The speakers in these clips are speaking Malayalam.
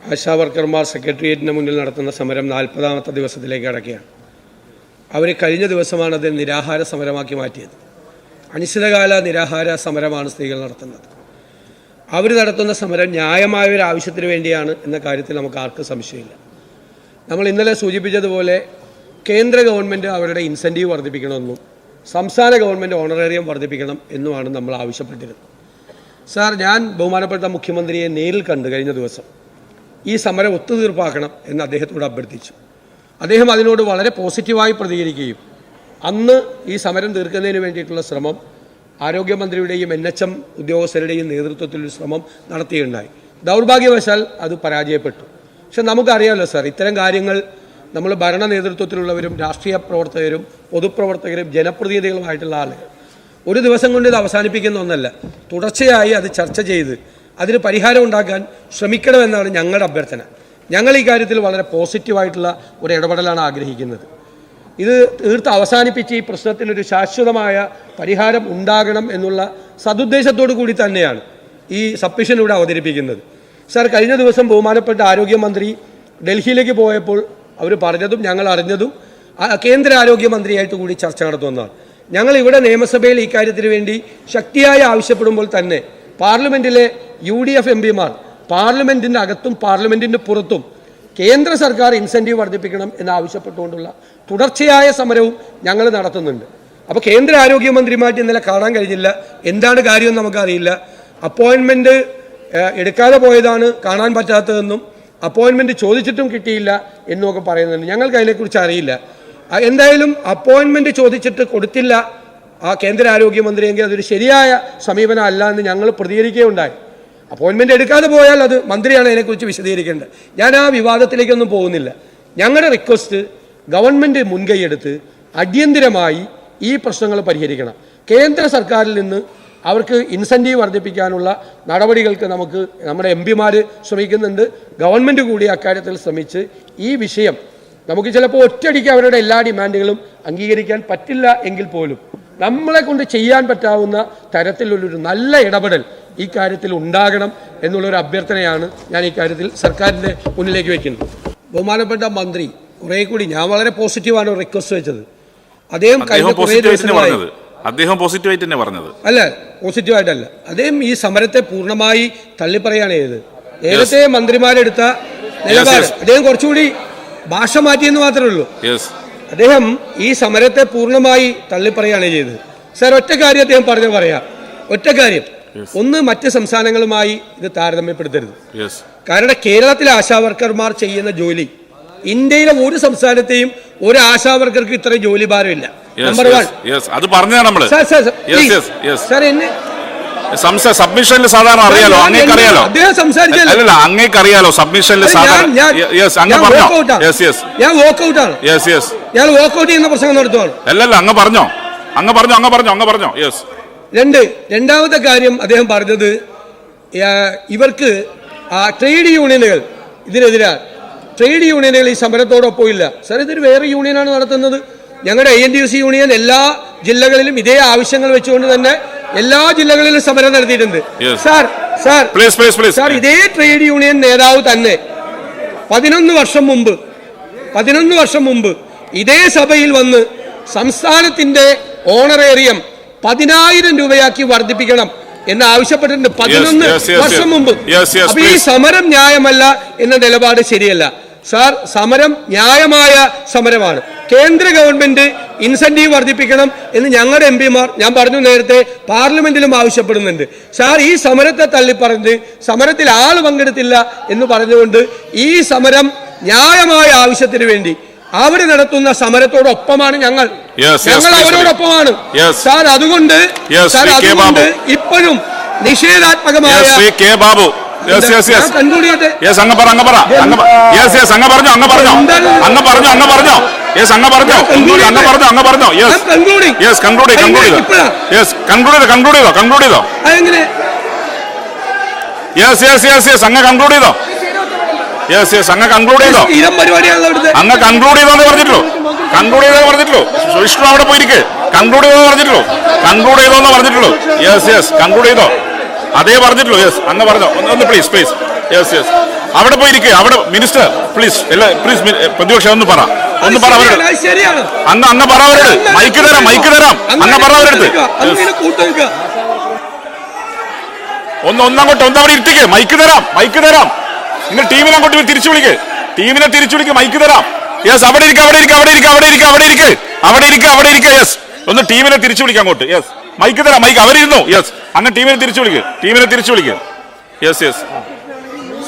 ആശാ വർക്കർമാർ സെക്രട്ടേറിയറ്റിന് മുന്നിൽ നടത്തുന്ന സമരം നാൽപ്പതാമത്തെ ദിവസത്തിലേക്ക് കടക്കുകയാണ്. അവർ കഴിഞ്ഞ ദിവസമാണ് അത് നിരാഹാര സമരമാക്കി മാറ്റിയത്. അനിശ്ചിതകാല നിരാഹാര സമരമാണ് സ്ത്രീകൾ നടത്തുന്നത്. അവർ നടത്തുന്ന സമരം ന്യായമായ ഒരു ആവശ്യത്തിന് വേണ്ടിയാണ് എന്ന കാര്യത്തിൽ നമുക്ക് ആർക്കും സംശയമില്ല. നമ്മൾ ഇന്നലെ സൂചിപ്പിച്ചതുപോലെ കേന്ദ്ര ഗവൺമെന്റ് അവരുടെ ഇൻസെന്റീവ് വർദ്ധിപ്പിക്കണമെന്നും സംസ്ഥാന ഗവൺമെന്റ് ഓണറേറിയം വർദ്ധിപ്പിക്കണം എന്നുമാണ് നമ്മൾ ആവശ്യപ്പെട്ടിരുന്നത്. സാർ ഞാൻ ബഹുമാനപ്പെട്ട മുഖ്യമന്ത്രിയെ നേരിൽ കണ്ട് കഴിഞ്ഞ ദിവസം ഈ സമരം ഒത്തുതീർപ്പാക്കണം എന്ന് അദ്ദേഹത്തോട് അഭ്യർത്ഥിച്ചു. അദ്ദേഹം അതിനോട് വളരെ പോസിറ്റീവായി പ്രതികരിക്കുകയും അന്ന് ഈ സമരം തീർക്കുന്നതിന് വേണ്ടിയിട്ടുള്ള ശ്രമം ആരോഗ്യമന്ത്രിയുടെയും എൻ എച്ച് എം ഉദ്യോഗസ്ഥരുടെയും നേതൃത്വത്തിൽ ഒരു ശ്രമം നടത്തിയിട്ടുണ്ടായി ദൗർഭാഗ്യവശാൽ അത് പരാജയപ്പെട്ടു. പക്ഷെ നമുക്കറിയാമല്ലോ സാർ ഇത്തരം കാര്യങ്ങൾ നമ്മൾ ഭരണ നേതൃത്വത്തിലുള്ളവരും രാഷ്ട്രീയ പ്രവർത്തകരും പൊതുപ്രവർത്തകരും ജനപ്രതിനിധികളുമായിട്ടുള്ള ആളുകൾ ഒരു ദിവസം കൊണ്ട് ഇത് അവസാനിപ്പിക്കുന്ന ഒന്നല്ല. തുടർച്ചയായി അത് ചർച്ച ചെയ്ത് അതിന് പരിഹാരം ഉണ്ടാക്കാൻ ശ്രമിക്കണമെന്നാണ് ഞങ്ങളുടെ അഭ്യർത്ഥന. ഞങ്ങൾ ഈ കാര്യത്തിൽ വളരെ പോസിറ്റീവായിട്ടുള്ള ഒരു ഇടപെടലാണ് ആഗ്രഹിക്കുന്നത്. ഇത് തീർത്ത് അവസാനിപ്പിച്ച് ഈ പ്രശ്നത്തിനൊരു ശാശ്വതമായ പരിഹാരം ഉണ്ടാകണം എന്നുള്ള സതുദ്ദേശത്തോടു കൂടി തന്നെയാണ് ഈ സബ്മിഷൻ ഇവിടെ അവതരിപ്പിക്കുന്നത്. സാർ കഴിഞ്ഞ ദിവസം ബഹുമാനപ്പെട്ട ആരോഗ്യമന്ത്രി ഡൽഹിയിലേക്ക് പോയപ്പോൾ അവർ പറഞ്ഞതും ഞങ്ങൾ അറിഞ്ഞതും കേന്ദ്ര ആരോഗ്യമന്ത്രിയായിട്ട് കൂടി ചർച്ച നടത്തുന്നതാണ്. ഞങ്ങൾ ഇവിടെ നിയമസഭയിൽ ഈ കാര്യത്തിന് വേണ്ടി ശക്തിയായി ആവശ്യപ്പെടുമ്പോൾ തന്നെ പാർലമെന്റിലെ യു ഡി എഫ് എം പിമാർ പാർലമെന്റിന്റെ അകത്തും പാർലമെന്റിന്റെ പുറത്തും കേന്ദ്ര സർക്കാർ ഇൻസെന്റീവ് വർദ്ധിപ്പിക്കണം എന്നാവശ്യപ്പെട്ടുകൊണ്ടുള്ള തുടർച്ചയായ സമരവും ഞങ്ങൾ നടത്തുന്നുണ്ട്. അപ്പോൾ കേന്ദ്ര ആരോഗ്യമന്ത്രിമായിട്ട് ഇന്നലെ കാണാൻ കഴിഞ്ഞില്ല. എന്താണ് കാര്യമെന്ന് നമുക്കറിയില്ല. അപ്പോയിൻമെന്റ് എടുക്കാതെ പോയതാണ് കാണാൻ പറ്റാത്തതെന്നും അപ്പോയിൻമെന്റ് ചോദിച്ചിട്ടും കിട്ടിയില്ല എന്നൊക്കെ പറയുന്നുണ്ട്. ഞങ്ങൾക്ക് അതിനെക്കുറിച്ച് അറിയില്ല. എന്തായാലും അപ്പോയിൻമെന്റ് ചോദിച്ചിട്ട് കൊടുത്തില്ല ആ കേന്ദ്ര ആരോഗ്യമന്ത്രിയെങ്കിൽ അതൊരു ശരിയായ സമീപനം അല്ല എന്ന് ഞങ്ങൾ പ്രതികരിക്കുകയുണ്ടായി. അപ്പോയിൻമെന്റ് എടുക്കാതെ പോയാൽ അത് മന്ത്രിയാണ് അതിനെക്കുറിച്ച് വിശദീകരിക്കേണ്ടത്. ഞാൻ ആ വിവാദത്തിലേക്കൊന്നും പോകുന്നില്ല. ഞങ്ങളുടെ റിക്വസ്റ്റ് ഗവൺമെന്റ് മുൻകൈയെടുത്ത് അടിയന്തിരമായി ഈ പ്രശ്നങ്ങൾ പരിഹരിക്കണം. കേന്ദ്ര സർക്കാരിൽ നിന്ന് അവർക്ക് ഇൻസെന്റീവ് വർദ്ധിപ്പിക്കാനുള്ള നടപടികൾക്ക് നമുക്ക് നമ്മുടെ എം പിമാർ ശ്രമിക്കുന്നുണ്ട്. ഗവൺമെന്റ് കൂടി അക്കാര്യത്തിൽ ശ്രമിച്ച് ഈ വിഷയം നമുക്ക് ചിലപ്പോൾ ഒറ്റയടിക്ക് അവരുടെ എല്ലാ ഡിമാൻഡുകളും അംഗീകരിക്കാൻ പറ്റില്ല എങ്കിൽ പോലും നമ്മളെ കൊണ്ട് ചെയ്യാൻ പറ്റാവുന്ന തരത്തിലുള്ളൊരു നല്ല ഇടപെടൽ ഈ കാര്യത്തിൽ ഉണ്ടാകണം എന്നുള്ളൊരു അഭ്യർത്ഥനയാണ് ഞാൻ ഈ കാര്യത്തിൽ സർക്കാരിന്റെ മുന്നിലേക്ക് വയ്ക്കുന്നത് ബഹുമാനപ്പെട്ട മന്ത്രി കുറേ കൂടി ഞാൻ വളരെ പോസിറ്റീവാണ് റിക്വസ്റ്റ് വെച്ചത്. അദ്ദേഹം കഴിഞ്ഞ കുറേ ദിവസങ്ങളായി പറഞ്ഞത്. അദ്ദേഹം പോസിറ്റീവായിട്ട് തന്നെ പറഞ്ഞത്. അല്ല പോസിറ്റീവായിട്ടല്ല. അദ്ദേഹം ഈ സമരത്തെ പൂർണമായി തള്ളിപ്പറയാണ് ചെയ്തത്. നേരത്തെ മന്ത്രിമാരെടുത്ത നിലപാട്. അദ്ദേഹം കുറച്ചുകൂടി ഭാഷ മാറ്റിയെന്ന് മാത്രമേ ഉള്ളൂ. അദ്ദേഹം ഈ സമരത്തെ പൂർണമായി തള്ളിപ്പറയാണ് ചെയ്തത്. സാർ ഒറ്റ കാര്യം അദ്ദേഹം പറഞ്ഞു പറയാം. ഒറ്റ കാര്യം. ഒന്ന് മറ്റ് സംസ്ഥാനങ്ങളുമായി ഇത് താരതമ്യപ്പെടുത്തരുത്. കാരണം കേരളത്തിലെ ആശാവർക്കർമാർ ചെയ്യുന്ന ജോലി ഇന്ത്യയിലെ ഒരു സംസ്ഥാനത്തെയും ഒരു ആശാവർക്കർക്ക് ഇത്രയും ജോലി ഭാരമില്ല. നമ്പർ വൺ അത് പറഞ്ഞതാണ് നമ്മൾ. സാർ എന്നെ സംശയ സബ്മിഷനിൽ സാധാരണ അറിയാലോ? അങ്ങേക്ക് അറിയാലോ. അല്ലല്ല അങ്ങേക്ക് അറിയാലോ? സബ്മിഷനിൽ സാധാരണ യെസ് അങ്ങ് പറഞ്ഞോ? യെസ് യെസ് ഞാൻ വോക്കൗട്ട് ആണ്. യെസ് യെസ് ഞാൻ വോക്കൗട്ട് ചെയ്യുന്ന പ്രസംഗം നടത്തുവാണ്. അല്ലല്ല അങ്ങ് പറഞ്ഞോ. അങ്ങ് പറഞ്ഞോ അങ്ങ് പറഞ്ഞോ അങ്ങ് പറഞ്ഞോ. യെസ് രണ്ട് രണ്ടാമത്തെ കാര്യം അദ്ദേഹം പറഞ്ഞത് ഇവർക്ക് ട്രേഡ് യൂണിയനുകൾ ഇതിനെതിരാണ് ട്രേഡ് യൂണിയനുകൾ ഈ സമരത്തോടൊപ്പം ഇല്ല. സാർ ഇതൊരു വേറെ യൂണിയനാണ് നടത്തുന്നത്. ഞങ്ങളുടെ I N T U C union എല്ലാ ജില്ലകളിലും ഇതേ ആവശ്യങ്ങൾ വെച്ചുകൊണ്ട് തന്നെ എല്ലാ ജില്ലകളിലും സമരം നടത്തിയിട്ടുണ്ട്. Sir sir please please please sir ഇതേ ട്രേഡ് യൂണിയൻ നേതാവ് തന്നെ പതിനൊന്ന് വർഷം മുമ്പ് പതിനൊന്ന് വർഷം മുമ്പ് ഇതേ സഭയിൽ വന്ന് സംസ്ഥാനത്തിന്റെ ഓണറേറിയം പതിനായിരം രൂപയാക്കി വർദ്ധിപ്പിക്കണം എന്ന് ആവശ്യപ്പെട്ടിട്ടുണ്ട് പതിനൊന്ന് വർഷം. മുമ്പ് അപ്പൊ ഈ. സമരം ന്യായമല്ല എന്ന നിലപാട് ശരിയല്ല സാർ സമരം ന്യായമായ സമരമാണ് കേന്ദ്ര ഗവൺമെന്റ് ഇൻസെന്റീവ് വർദ്ധിപ്പിക്കണം എന്ന് ഞങ്ങളുടെ എം പിമാർ ഞാൻ പറഞ്ഞു നേരത്തെ പാർലമെന്റിലും ആവശ്യപ്പെടുന്നുണ്ട് സാർ ഈ സമരത്തെ തള്ളിപ്പറഞ്ഞ് സമരത്തിൽ ആൾ പങ്കെടുത്തില്ല എന്ന് പറഞ്ഞുകൊണ്ട് ഈ സമരം ന്യായമായ ആവശ്യത്തിന് വേണ്ടി അവർ നടത്തുന്ന സമരത്തോടൊപ്പമാണ് ഞങ്ങൾ ഞങ്ങൾ അവരോടൊപ്പമാണ്. സാർ അതുകൊണ്ട് സാർ. അതുകൊണ്ട്. ഇപ്പോഴും നിഷേധാത്മകമായ ബാബു അങ്ങ് പറ അങ്ങ് പറഞ്ഞു അങ്ങ് പറഞ്ഞോ? അങ്ങ് പറഞ്ഞോ അങ്ങ് പറഞ്ഞോ യെസ് അങ്ങ് പറഞ്ഞോ. ഞാൻ അങ്ങ് പറഞ്ഞോ അങ്ങ് പറഞ്ഞോ. യെസ് യെസ് കൺക്ലൂഡ് കൺക്ലൂഡ് ചെയ്തോ. യെസ് കൺക്ലൂഡ് ചെയ്തോ കൺക്ലൂഡ് ചെയ്തോ കൺക്ലൂഡ് ചെയ്തോ. യെസ് യെസ് യെസ് യെസ് അങ്ങ് കൺക്ലൂഡ് ചെയ്തോ. യെസ് യെസ് അങ്ങ് കൺക്ലൂഡ് ചെയ്തോ. അങ്ങ് കൺക്ലൂഡ് ചെയ്തോന്ന് പറഞ്ഞിട്ടുള്ളൂ. കൺക്ലൂഡ് ചെയ്തോ പറഞ്ഞിട്ടുള്ളൂ. വിഷ്ണു അവിടെ പോയിരിക്കെ. കൺക്ലൂഡ് ചെയ്തോ പറഞ്ഞിട്ടുള്ളൂ. കൺക്ലൂഡ് ചെയ്തോന്ന് പറഞ്ഞിട്ടുള്ളൂ. യെസ് യെസ് കൺക്ലൂഡ് ചെയ്തോ. അതേ പറഞ്ഞിട്ടുള്ളൂ. യെസ് അങ്ങ് പറഞ്ഞോ. ഒന്ന് ഒന്ന് പ്ലീസ് പ്ലീസ് യെസ് യെസ് അവിടെ പോയിരിക്കുക അവിടെ മിനിസ്റ്റർ പ്ലീസ് എല്ലാ പ്ലീസ് പ്രതിപക്ഷം ഒന്ന് പറ. ഒന്ന് പറ അവരോട്. അങ്ങ് അങ്ങ് പറ അവരോട്. മൈക്ക് തരാം മൈക്ക് തരാം. അങ്ങ് പറ കൂട്ടുക ഒന്ന് ഒന്നങ്ങോട്ട് ഒന്ന് അവിടെ ഇരുത്തിക്ക് മൈക്ക് തരാം മൈക്ക് തരാം. നിങ്ങൾ ടീമിനെ അങ്ങോട്ട് തിരിച്ചു വിളിക്ക്. ടീമിനെ തിരിച്ചു വിളിക്ക് മൈക്ക് തരാം. യെസ് അവിടെ ഇരിക്കുക അവിടെ ഇരിക്കുക അവിടെ ഇരിക്കുക അവിടെ ഇരിക്കുക അവിടെ ഇരിക്കുക അവിടെ ഇരിക്കുക അവിടെ ഇരിക്കുക യെസ്. ഒന്ന് ടീമിനെ തിരിച്ചു വിളിക്കാം അങ്ങോട്ട്. യെസ്. മൈക്ക് തരാം മൈക്ക്. അവരിരുന്നു. യെസ്. അങ്ങനെ ടീമിനെ തിരിച്ചു വിളിക്ക്. ടീമിനെ തിരിച്ചു വിളിക്ക്. Yes yes.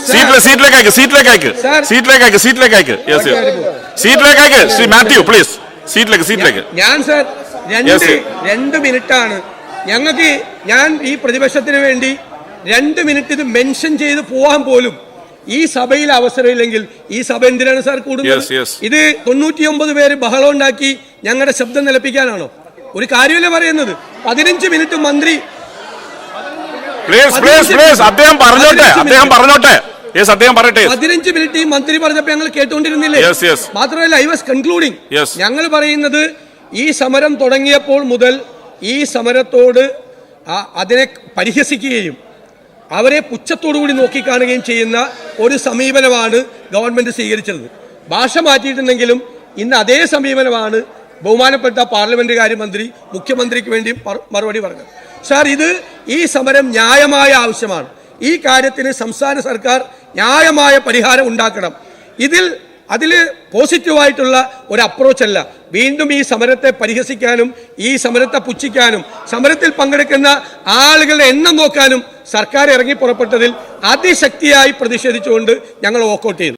സീറ്റിലെ സീറ്റിലേക്ക് അയക്ക് സീറ്റിലേക്ക് അയക്ക്. സീറ്റിലേക്ക് അയക്ക് സീറ്റിലേക്ക് അയക്ക്. യെസ് യെസ് സീറ്റിലേക്ക് അയക്ക്. ശ്രീ മാത്യു പ്ലീസ് സീറ്റിലേക്ക് സീറ്റിലേക്ക് ഞാൻ സർ രണ്ട്. രണ്ട് മിനിറ്റാണ്. ഞങ്ങൾക്ക് ഞാൻ ഈ പ്രതിപക്ഷത്തിന് വേണ്ടി രണ്ട് മിനിറ്റ് ഇത് മെൻഷൻ ചെയ്ത് പോവാൻ പോലും ഈ സഭയിൽ അവസരമില്ലെങ്കിൽ ഈ സഭ എന്തിനാണ് സാർ കൂടുതൽ കൂടുന്നത്. ഇത് തൊണ്ണൂറ്റിയൊമ്പത് പേര് ബഹളം ഉണ്ടാക്കി ഞങ്ങളുടെ ശബ്ദം നിലപ്പിക്കാനാണോ? ഒരു കാര്യമല്ല പറയുന്നത്? പതിനഞ്ച് മിനിറ്റ് മന്ത്രി പ്ലീസ് പ്ലീസ് പ്ലീസ് അദ്ദേഹം പറഞ്ഞോട്ടെ അദ്ദേഹം പറഞ്ഞോട്ടെ. യെസ് അദ്ദേഹം പറയട്ടെ. പതിനഞ്ച് മിനിറ്റ് ഈ മന്ത്രി പറഞ്ഞപ്പോ ഞങ്ങൾ കേട്ടുകൊണ്ടിരുന്നില്ലേ? യെസ് യെസ് മാത്രമല്ല ഐ വാസ് കൺക്ലൂഡിംഗ് യെസ് ഞങ്ങൾ പറയുന്നത് ഈ സമരം തുടങ്ങിയപ്പോൾ മുതൽ ഈ സമരത്തോട് അതിനെ പരിഹസിക്കുകയും അവരെ പുച്ഛത്തോടുകൂടി നോക്കിക്കാണുകയും ചെയ്യുന്ന ഒരു സമീപനമാണ് ഗവൺമെന്റ് സ്വീകരിച്ചത്. ഭാഷ മാറ്റിയിട്ടുണ്ടെങ്കിലും ഇന്ന് അതേ സമീപനമാണ് ബഹുമാനപ്പെട്ട പാർലമെന്റ് കാര്യമന്ത്രി മുഖ്യമന്ത്രിക്ക് വേണ്ടി മറുപടി പറഞ്ഞത്. സാർ ഇത് ഈ സമരം ന്യായമായ ആവശ്യമാണ്. ഈ കാര്യത്തിന് സംസ്ഥാന സർക്കാർ ന്യായമായ പരിഹാരം ഉണ്ടാക്കണം. ഇതിൽ അതിൽ പോസിറ്റീവായിട്ടുള്ള ഒരു അപ്രോച്ച് അല്ല. വീണ്ടും ഈ സമരത്തെ പരിഹസിക്കാനും ഈ സമരത്തെ പുച്ഛിക്കാനും സമരത്തിൽ പങ്കെടുക്കുന്ന ആളുകളുടെ എണ്ണം നോക്കാനും സർക്കാർ ഇറങ്ങി പുറപ്പെട്ടതിൽ അതിശക്തിയായി പ്രതിഷേധിച്ചുകൊണ്ട് ഞങ്ങൾ വോക്കൗട്ട് ചെയ്തു.